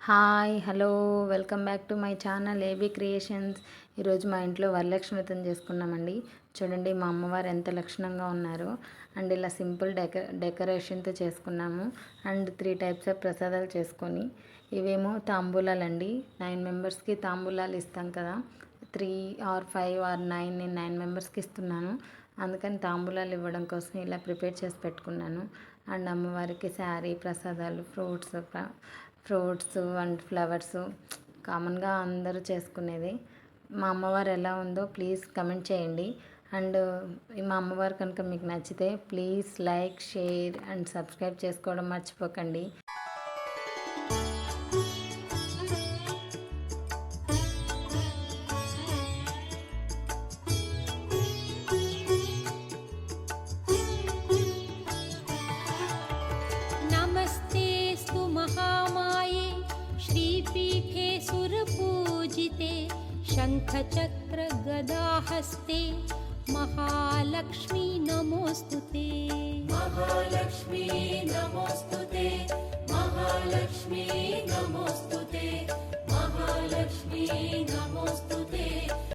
Hi hello welcome back to my channel A B creations. ఈరోజు మా ఇంట్లో వరలక్ష్మి వ్రతం చేసుకున్నామండి. చూడండి మా అమ్మవారు ఎంత లక్షణంగా ఉన్నారు. అండ్ ఇలా సింపుల్ డెక డెకరేషన్తో చేసుకున్నాము. అండ్ త్రీ టైప్స్ ఆఫ్ ప్రసాదాలు చేసుకొని. ఇవేమో తాంబూలాలండి. నైన్ మెంబర్స్కి తాంబూలాలు ఇస్తాం కదా. Three or five or nine నేను నైన్ మెంబర్స్కి ఇస్తున్నాను. అందుకని తాంబూలాలు ఇవ్వడం కోసం ఇలా ప్రిపేర్ చేసి పెట్టుకున్నాను. అండ్ అమ్మవారికి శారీ ప్రసాదాలు ఫ్రూట్స్ ఫ్రూట్స్ అండ్ ఫ్లవర్స్ కామన్గా అందరూ చేసుకునేది. మా అమ్మవారు ఎలా ఉందో ప్లీజ్ కమెంట్ చేయండి. అండ్ మా అమ్మవారు కనుక మీకు నచ్చితే please like share and subscribe చేసుకోవడం మర్చిపోకండి. शङ्खचक्रगदाहस्ते महालक्ष्मी नमोऽस्तु ते। महालक्ष्मी नमोऽस्तु ते। महालक्ष्मी नमोऽस्तु ते। महालक्ष्मी नमोऽस्तु